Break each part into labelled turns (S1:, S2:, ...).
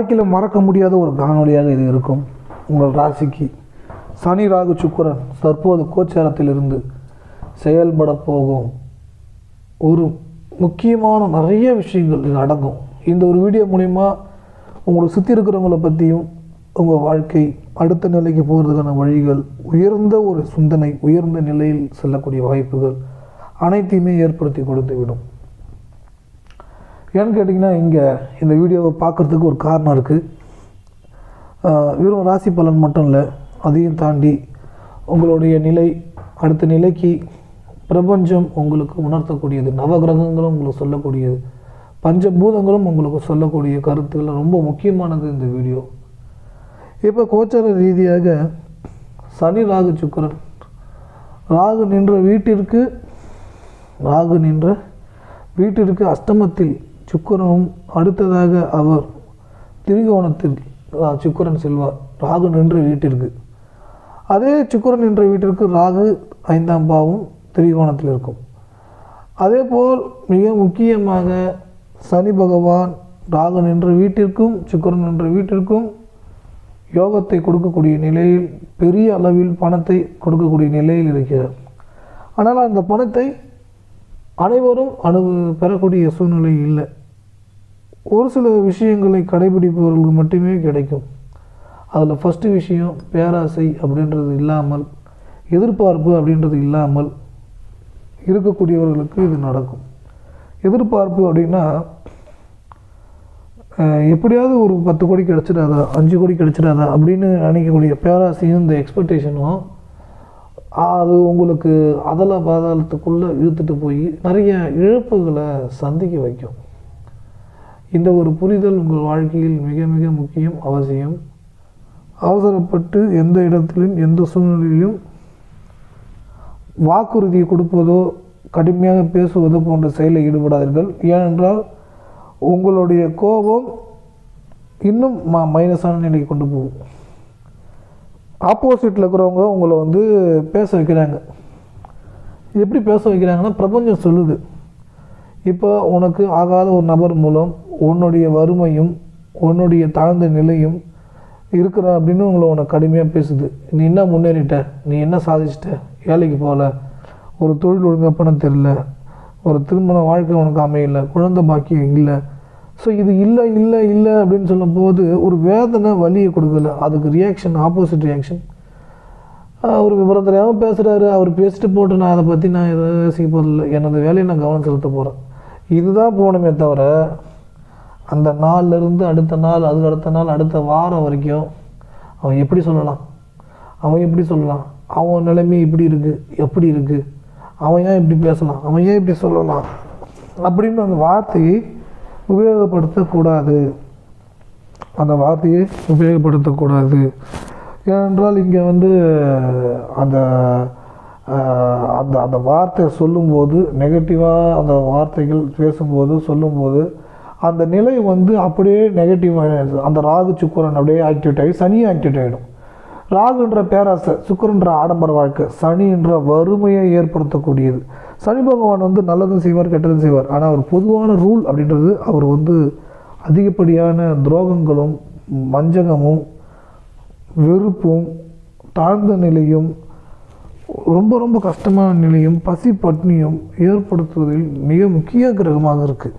S1: வாழ்க்கையில் மறக்க முடியாத ஒரு காணொளியாக இது இருக்கும். உங்கள் ராசிக்கு சனி ராகு சுக்கரன் தற்போது கோச்சாரத்திலிருந்து செயல்பட போகும். ஒரு முக்கியமான நிறைய விஷயங்கள் இது அடங்கும். இந்த ஒரு வீடியோ மூலிமா உங்களை சுற்றி இருக்கிறவங்கள பற்றியும் உங்கள் வாழ்க்கை அடுத்த நிலைக்கு போகிறதுக்கான வழிகள் உயர்ந்த ஒரு சிந்தனை உயர்ந்த நிலையில் செல்லக்கூடிய வாய்ப்புகள் அனைத்தையுமே ஏற்படுத்தி கொடுத்து விடும் ஏன்னு கேட்டிங்கன்னா இங்கே இந்த வீடியோவை பார்க்குறதுக்கு ஒரு காரணம் இருக்குது வெறும் ராசி பலன் மட்டும் இல்லை அதையும் தாண்டி உங்களுடைய நிலை அடுத்த நிலைக்கு பிரபஞ்சம் உங்களுக்கு உணர்த்தக்கூடியது. நவகிரகங்களும் உங்களுக்கு சொல்லக்கூடியது. பஞ்சபூதங்களும் உங்களுக்கு சொல்லக்கூடிய கருத்துக்கள் ரொம்ப முக்கியமானது இந்த வீடியோ. இப்போ கோச்சார ரீதியாக சனி ராகு சுக்கரன். ராகு நின்ற வீட்டிற்கு ராகு நின்ற வீட்டிற்கு அஷ்டமத்தில் சுக்கிரனும் அடுத்ததாக அவர் திரிகோணத்தில் சுக்கரன் சுக்கிரன் செல்வார். ராகு நின்ற வீட்டிற்கு. அதே சுக்கிரன் நின்ற வீட்டிற்கு ராகு ஐந்தாம் பாவம் திரிகோணத்தில் இருக்கும். அதே போல் மிக முக்கியமாக சனி பகவான் ராகு நின்ற வீட்டிற்கும் சுக்கரன் நின்ற வீட்டிற்கும் யோகத்தை கொடுக்கக்கூடிய நிலையில் பெரிய அளவில் பணத்தை கொடுக்கக்கூடிய நிலையில் இருக்கிறார். ஆனால் அந்த பணத்தை அனைவரும் அனு பெறக்கூடிய சூழ்நிலை இல்லை. ஒரு சில விஷயங்களை கடைபிடிப்பவர்களுக்கு மட்டுமே கிடைக்கும். அதில் ஃபஸ்ட்டு விஷயம் பேராசை அப்படின்றது இல்லாமல் எதிர்பார்ப்பு அப்படின்றது இல்லாமல் இருக்கக்கூடியவர்களுக்கு இது நடக்கும். எதிர்பார்ப்பு அப்படின்னா எப்படியாவது ஒரு பத்து கோடி கிடச்சிடாதா அஞ்சு கோடி கிடச்சிடாதா அப்படின்னு நினைக்கக்கூடிய பேராசையும் இந்த எக்ஸ்பெக்டேஷனும் அது உங்களுக்கு அதல பாதாளத்துக்குள்ளே இழுத்துட்டு போய் நிறைய இழப்புகளை சந்திக்க வைக்கும். இந்த ஒரு புரிதல் உங்கள் வாழ்க்கையில் மிக மிக முக்கியம் அவசியம். அவசரப்பட்டு எந்த இடத்திலும் எந்த சூழ்நிலையிலும் வாக்குறுதி கொடுப்பதோ கடுமையாக பேசுவதோ போன்ற செயலில் ஈடுபடாதீர்கள். ஏனென்றால் உங்களுடைய கோபம் இன்னும் ம மைனஸான நிலைக்கு கொண்டு போகும். ஆப்போசிட்டில் இருக்கிறவங்க உங்களை வந்து பேச வைக்கிறாங்க. எப்படி பேச வைக்கிறாங்கன்னா பிரபஞ்சம் சொல்லுது. இப்போ உனக்கு ஆகாத ஒரு நபர் மூலம் உன்னுடைய வறுமையும் உன்னுடைய தாழ்ந்த நிலையும் இருக்கிற அப்படின்னு உங்களை உனக்கு கடுமையாக பேசுது. நீ என்ன முன்னேறிட்ட? நீ என்ன சாதிச்சிட்ட? வேலைக்கு போகல. ஒரு தொழில் ஒழுங்காக பண்ண தெரில ஒரு திருமண வாழ்க்கை உனக்கு அமையலை. குழந்தை பாக்கியம் இல்லை. ஸோ இது இல்லை இல்லை இல்லை அப்படின்னு சொல்லும்போது ஒரு வேதனை வலியை கொடுக்கல அதுக்கு ரியாக்ஷன் ஆப்போசிட் ரியாக்ஷன் அவர் விவரம் பேசுகிறாரு அவர் பேசிட்டு போட்டு நான் அதை பற்றி நான் எதுவும் யோசிக்க போதில்லை எனது வேலையை நான் கவனம் செலுத்த போகிறேன் இதுதான் போகணுமே தவிர அந்த நாள்ல இருந்து அடுத்த நாள் அதுக்கு அடுத்த நாள் அடுத்த வாரம் வரைக்கும் அவன் எப்படி சொல்லலாம்? அவன் எப்படி சொல்லலாம்? அவன் நிலைமை இப்படி இருக்குது எப்படி இருக்குது அவன் ஏன் இப்படி பேசலாம்? அவன் ஏன் இப்படி சொல்லலாம்? அப்படின்னு அந்த வார்த்தையை உபயோகப்படுத்தக்கூடாது. அந்த வார்த்தையை உபயோகப்படுத்தக்கூடாது. ஏனென்றால் இங்கே வந்து அந்த அந்த அந்த வார்த்தையை சொல்லும்போது நெகட்டிவாக அந்த வார்த்தைகள் பேசும்போது சொல்லும்போது அந்த நிலை வந்து அப்படியே நெகட்டிவாக அந்த ராகு சுக்கரன் அப்படியே ஆக்டிவேட் ஆகி சனி ஆக்டிவேட் ஆகிடும் ராகுன்ற பேராசை சுக்கிரன்ற ஆடம்பர வாழ்க்கை சனின்ற வறுமையை ஏற்படுத்தக்கூடியது. சனி பகவான் வந்து நல்லதும் செய்வார் கெட்டதும் செய்வார். ஆனால் ஒரு பொதுவான ரூல் அப்படின்றது அவர் வந்து அதிகப்படியான துரோகங்களும் வஞ்சகமும் வெறுப்பும் தாழ்ந்த நிலையும் ரொம்ப ரொம்ப கஷ்டமான நிலையும் பசி பட்னியும் ஏற்படுத்துவதில் மிக முக்கிய கிரகமாக இருக்குது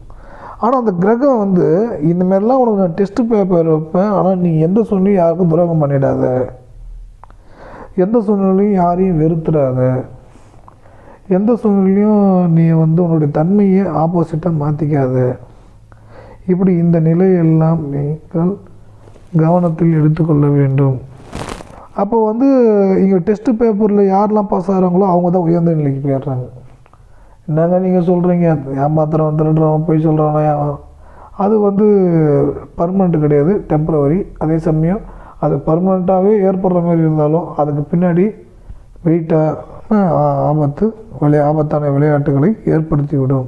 S1: ஆனால் அந்த கிரகம் வந்து இந்த மாதிரிலாம் உனக்கு நான் டெஸ்ட் பேப்பர் வைப்பேன். ஆனால் நீ எந்த சூழ்நிலையும் யாருக்கும் துரோகம் பண்ணிடாத. எந்த சூழ்நிலையும் யாரையும் வெறுத்துடாத. எந்த சூழ்நிலையும் நீ வந்து உன்னுடைய தன்மையை ஆப்போசிட்டாக மாற்றிக்காத இப்படி இந்த நிலையெல்லாம் நீங்கள் கவனத்தில் எடுத்துக்கொள்ள வேண்டும். அப்போ வந்து இங்கே டெஸ்ட் பேப்பரில் யாரெல்லாம் பாஸ் ஆகிறாங்களோ அவங்க தான் உயர்ந்த நிலைக்கு போயிடுறாங்க. என்னங்க நீங்கள் சொல்கிறீங்க ஏமாத்துறவன் திருடுறவன் போய் சொல்கிறவன் அது வந்து பர்மனெண்ட் கிடையாது டெம்பரவரி அதே சமயம் அது பர்மனெண்ட்டாகவே ஏற்படுற மாதிரி இருந்தாலும் அதுக்கு பின்னாடி வெயிட்டான ஆபத்து விளையா ஆபத்தான விளையாட்டுகளை ஏற்படுத்தி விடும்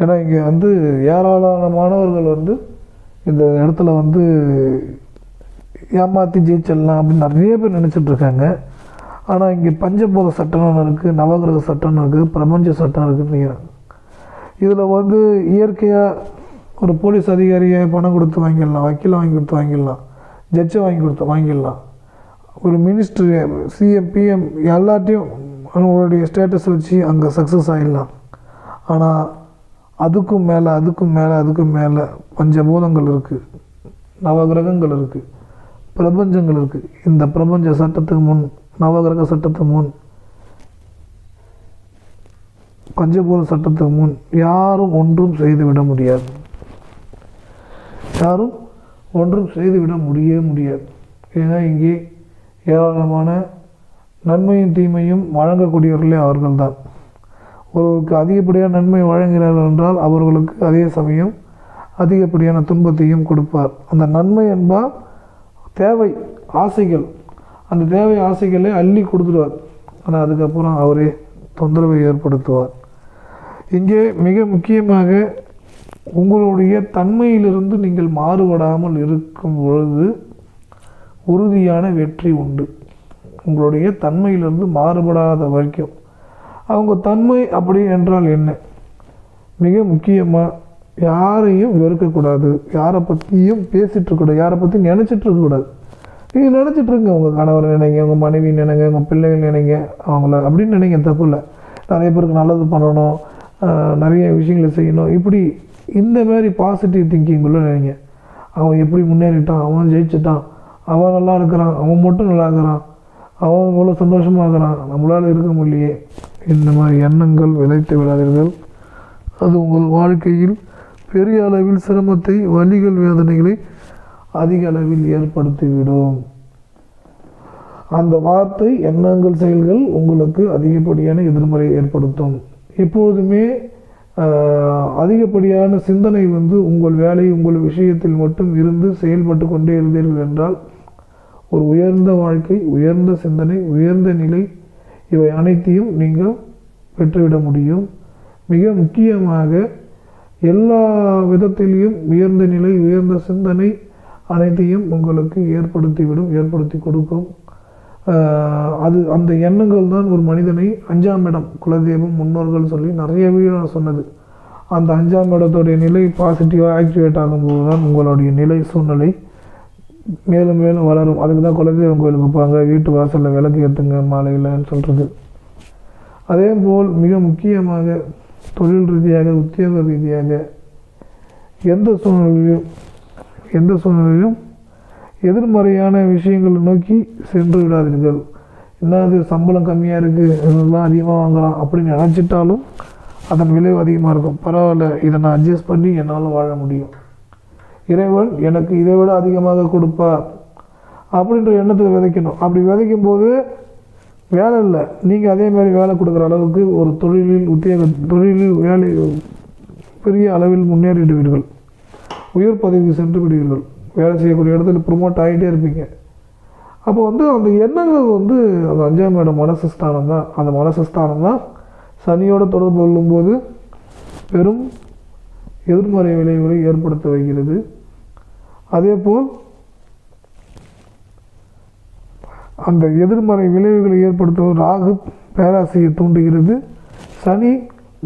S1: ஏன்னா இங்கே வந்து ஏராளமான மாணவர்கள் வந்து இந்த இடத்துல வந்து ஏமாற்றி ஜெயிச்சிடலாம் அப்படின்னு நிறைய பேர் நினச்சிட்டு இருக்காங்க. ஆனால் இங்கே பஞ்சபூத சட்டம்னு ஒன்று இருக்குது நவகிரக சட்டம்னு இருக்குது பிரபஞ்ச சட்டம் இருக்குன்னு இதில் வந்து இயற்கையாக ஒரு போலீஸ் அதிகாரியை பணம் கொடுத்து வாங்கிடலாம் வக்கீலை வாங்கி கொடுத்து வாங்கிடலாம் ஜட்ஜை வாங்கி கொடுத்து வாங்கிடலாம். ஒரு மினிஸ்டர் சிஎம் பிஎம் எல்லாத்தையும் அவங்களுடைய ஸ்டேட்டஸ் வச்சு அங்கே சக்ஸஸ் ஆகிடலாம் ஆனால் அதுக்கும் மேலே அதுக்கும் மேலே அதுக்கும் மேலே பஞ்சபூதங்கள் இருக்குது நவகிரகங்கள் இருக்குது பிரபஞ்சங்கள் இருக்குது இந்த பிரபஞ்ச சட்டத்துக்கு முன் நவகிரக சட்டத்துக்கு முன். பஞ்சபூத சட்டத்துக்கு முன் யாரும் ஒன்றும் செய்துவிட முடியாது. யாரும் ஒன்றும் செய்துவிட முடியவே முடியாது. ஏன்னா இங்கே ஏராளமான நன்மையும் தீமையும் வழங்கக்கூடியவர்களே அவர்கள்தான். ஒருவருக்கு அதிகப்படியான நன்மை வழங்குகிறார்கள் என்றால் அவர்களுக்கு அதே சமயம் அதிகப்படியான துன்பத்தையும் கொடுப்பார். அந்த நன்மை என்பால் தேவை ஆசைகள் அந்த தேவை ஆசைகளை அள்ளி கொடுத்துடுவார். ஆனால் அதுக்கப்புறம் அவரே தொந்தரவை ஏற்படுத்துவார். இங்கே மிக முக்கியமாக உங்களுடைய தன்மையிலிருந்து நீங்கள் மாறுபடாமல் இருக்கும் பொழுது உறுதியான வெற்றி உண்டு. உங்களுடைய தன்மையிலிருந்து மாறுபடாத வரைக்கும். அவங்க தன்மை அப்படி என்றால் என்ன? மிக முக்கியமாக யாரையும் வெறுக்கக்கூடாது. யாரை பற்றியும் பேசிகிட்ருக்கூடாது இருக்கக்கூடாது. யாரை பற்றி நினச்சிட்டு இருக்கக்கூடாது. நீங்கள் நினச்சிட்டு உங்கள் கணவர் நினைங்க உங்கள் மனைவி நினைங்க உங்கள் பிள்ளைகள் நினைங்க அவங்கள அப்படின்னு நினைங்க தப்பு இல்லை நிறைய பேருக்கு நல்லது பண்ணணும் நிறைய விஷயங்களை செய்யணும். இப்படி இந்த மாதிரி பாசிட்டிவ் திங்கிங்குள்ளே நினைங்க. அவன் எப்படி முன்னேறிட்டான் அவன் ஜெயிச்சிட்டான் அவன் நல்லா இருக்கிறான் அவன் மட்டும் நல்லா இருக்கிறான் அவன் இவ்வளோ சந்தோஷமாக இருக்கிறான் நம்மளால் இருக்க முடியலையே இந்த மாதிரி எண்ணங்கள் விதைத்து விடாதீர்கள். அது உங்கள் வாழ்க்கையில் பெரிய அளவில் சிரமத்தை வலிகள் வேதனைகளை அதிக அளவில் ஏற்படுத்திவிடும். அந்த வார்த்தை எண்ணங்கள் செயல்கள் உங்களுக்கு அதிகப்படியான எதிர்மறையை ஏற்படுத்தும். எப்பொழுதுமே அதிகப்படியான சிந்தனை வந்து உங்கள் வேலை உங்கள் விஷயத்தில் மட்டும் இருந்து செயல்பட்டு கொண்டே இருந்தீர்கள் என்றால் ஒரு உயர்ந்த வாழ்க்கை உயர்ந்த சிந்தனை உயர்ந்த நிலை இவை அனைத்தையும் நீங்கள் பெற்றுவிட முடியும். மிக முக்கியமாக எல்லா விதத்திலையும் உயர்ந்த நிலை உயர்ந்த சிந்தனை அனைத்தையும் உங்களுக்கு ஏற்படுத்திவிடும் ஏற்படுத்தி கொடுக்கும். அது அந்த எண்ணங்கள் தான் ஒரு மனிதனை அஞ்சாம் இடம் குலதெய்வம் முன்னோர்கள் சொல்லி நிறைய நான் சொன்னது. அந்த அஞ்சாம் இடத்துடைய நிலை பாசிட்டிவாக ஆக்டிவேட் ஆகும்போது தான் உங்களுடைய நிலை சூழ்நிலை மேலும் மேலும் வளரும். அதுக்கு தான் குலதெய்வம் கோயிலுக்கு போவாங்க. வீட்டு வாசலில் விளக்கு ஏற்றுங்க மாலையில்னு சொல்கிறது அதே போல் மிக முக்கியமாக தொழில் ரீதியாக உத்தியோக ரீதியாக எந்த சூழ்நிலையும் எந்த சூழ்நிலையிலும் எதிர்மறையான விஷயங்களை நோக்கி சென்று விடாதீர்கள். என்னது சம்பளம் கம்மியாக இருக்குது இதெல்லாம் அதிகமாக வாங்கலாம் அப்படின்னு நினச்சிட்டாலும் அதன் விளைவு அதிகமாக இருக்கும். பரவாயில்ல இதை நான் அட்ஜஸ்ட் பண்ணி என்னால் வாழ முடியும். இறைவன் எனக்கு இதை விட அதிகமாக கொடுப்பார் அப்படின்ற எண்ணத்தை விதைக்கணும். அப்படி விதைக்கும் போது வேலை இல்லை. நீங்கள் அதே மாதிரி வேலை கொடுக்குற அளவுக்கு ஒரு தொழிலில் உத்தியோக தொழிலில் வேலை பெரிய அளவில் முன்னேறிடுவீர்கள். உயர் பதவிக்கு சென்று விடுவீர்கள் வேலை செய்யக்கூடிய இடத்துல ப்ரொமோட் ஆகிட்டே இருப்பீங்க. அப்போ வந்து அந்த எண்ணங்கள் வந்து அந்த அஞ்சாம் இடம் மனசு ஸ்தானம் தான். அந்த மனசு ஸ்தானம் தான் சனியோட தொடர்பு கொள்ளும்போது பெரும் எதிர்மறை விளைவுகளை ஏற்படுத்த வைக்கிறது. அதேபோல் அந்த எதிர்மறை விளைவுகளை ஏற்படுத்தும் ராகு பேராசையை தூண்டுகிறது. சனி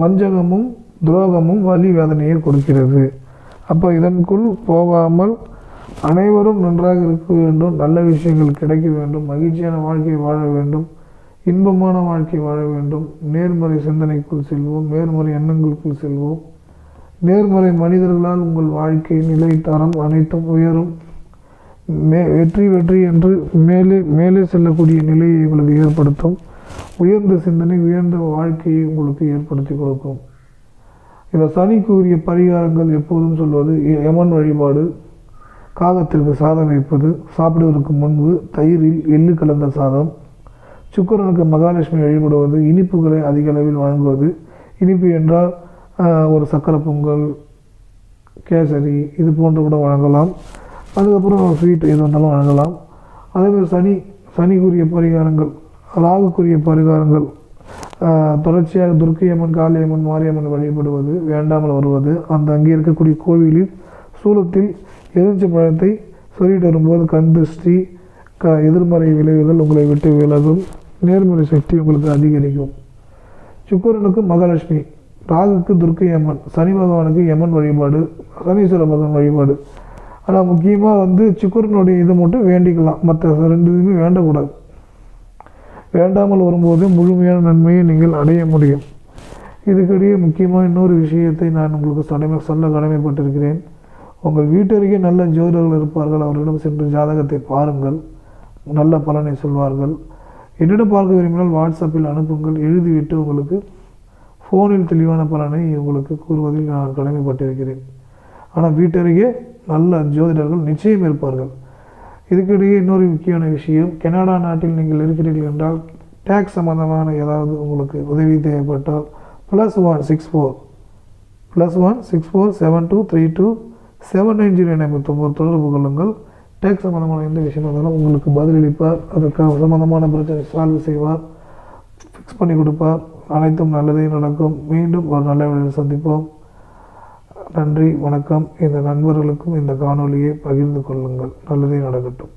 S1: வஞ்சகமும் துரோகமும் வலி வேதனையை கொடுக்கிறது. அப்போ இதற்குள் போகாமல் அனைவரும் நன்றாக இருக்க வேண்டும். நல்ல விஷயங்கள் கிடைக்க வேண்டும். மகிழ்ச்சியான வாழ்க்கை வாழ வேண்டும். இன்பமான வாழ்க்கை வாழ வேண்டும். நேர்மறை சிந்தனைக்குள் செல்வோம். நேர்மறை எண்ணங்களுக்குள் செல்வோம். நேர்மறை மனிதர்களால் உங்கள் வாழ்க்கை நிலை தரம் அனைத்தும் உயரும். மே வெற்றி வெற்றி என்று மேலே மேலே செல்லக்கூடிய நிலையை உங்களுக்கு ஏற்படுத்தும். உயர்ந்த சிந்தனை உயர்ந்த வாழ்க்கையை உங்களுக்கு ஏற்படுத்தி கொடுக்கும். இந்த சனிக்கு உரிய பரிகாரங்கள் எப்போதும் சொல்வது யமன் வழிபாடு காகத்திற்கு சாதம் வைப்பது சாப்பிடுவதற்கு முன்பு தயிரில் எள்ளு கலந்த சாதம் சுக்கரனுக்கு மகாலட்சுமி வழிபடுவது இனிப்புகளை அதிக அளவில் வழங்குவது. இனிப்பு என்றால் ஒரு சக்கரை பொங்கல் கேசரி இது போன்று கூட வழங்கலாம். அதுக்கப்புறம் ஸ்வீட் எது வந்தாலும் வழங்கலாம். அதேமாதிரி சனி சனிக்குரிய பரிகாரங்கள் ராகுக்குரிய பரிகாரங்கள் தொடர்ச்சியாக துர்க்கையம்மன் காளியம்மன் மாரியம்மன் வழிபடுவது வேண்டாமல் வருவது அந்த அங்கே இருக்கக்கூடிய கோவிலில் சூலத்தில் எலுமிச்சை பழத்தை சொல்லிட்டு வரும்போது கண் திருஷ்டி க எதிர்மறை விளைவுகள் உங்களை விட்டு விலகும். நேர்மறை சக்தி உங்களுக்கு அதிகரிக்கும். சுக்கரனுக்கு மகாலட்சுமி ராகுக்கு துர்க்கை அம்மன் சனி பகவானுக்கு யமன் வழிபாடு சனீஸ்வர பகவான் வழிபாடு. ஆனால் முக்கியமாக வந்து சுக்கரனுடைய இதை மட்டும் வேண்டிக்கலாம். மற்ற ரெண்டு இதுவுமே வேண்டக்கூடாது. வேண்டாமல் வரும்போது முழுமையான நன்மையை நீங்கள் அடைய முடியும். இதுக்கிடையே முக்கியமாக இன்னொரு விஷயத்தை நான் உங்களுக்கு கடமை சொல்ல கடமைப்பட்டிருக்கிறேன். உங்கள் வீட்டருகே நல்ல ஜோதிடர்கள் இருப்பார்கள். அவர்களிடம் சென்று ஜாதகத்தை பாருங்கள். நல்ல பலனை சொல்வார்கள். என்னிடம் பார்க்க விரும்பினால் வாட்ஸ்அப்பில் அனுப்புங்கள். எழுதிவிட்டு உங்களுக்கு ஃபோனில் தெளிவான பலனை உங்களுக்கு கூறுவதில் நான் கடமைப்பட்டிருக்கிறேன். ஆனால் வீட்டருகே நல்ல ஜோதிடர்கள் நிச்சயம் இருப்பார்கள். இதுக்கிடையே இன்னொரு முக்கியமான விஷயம் கனடா நாட்டில் நீங்கள் இருக்கிறீர்கள் என்றால் டேக்ஸ் சம்பந்தமான ஏதாவது உங்களுக்கு உதவி தேவைப்பட்டால் plus one six four plus one six four seven two three two seven nine zero எண்பத்தொம்பது தொடர்பு கொள்ளுங்கள். டேக்ஸ் சம்மந்தமான எந்த விஷயம் இருந்தாலும் உங்களுக்கு பதிலளிப்பார். அதற்காக சம்மந்தமான பிரச்சனை சால்வ் செய்வார். ஃபிக்ஸ் பண்ணி கொடுப்பார். அனைத்தும் நல்லதே நடக்கும். மீண்டும் ஒரு நல்ல வழியில் சந்திப்போம். நன்றி வணக்கம். இந்த நண்பர்களுக்கும் இந்த காணொளியை பகிர்ந்து கொள்ளுங்கள். நல்லதே நடக்கட்டும்.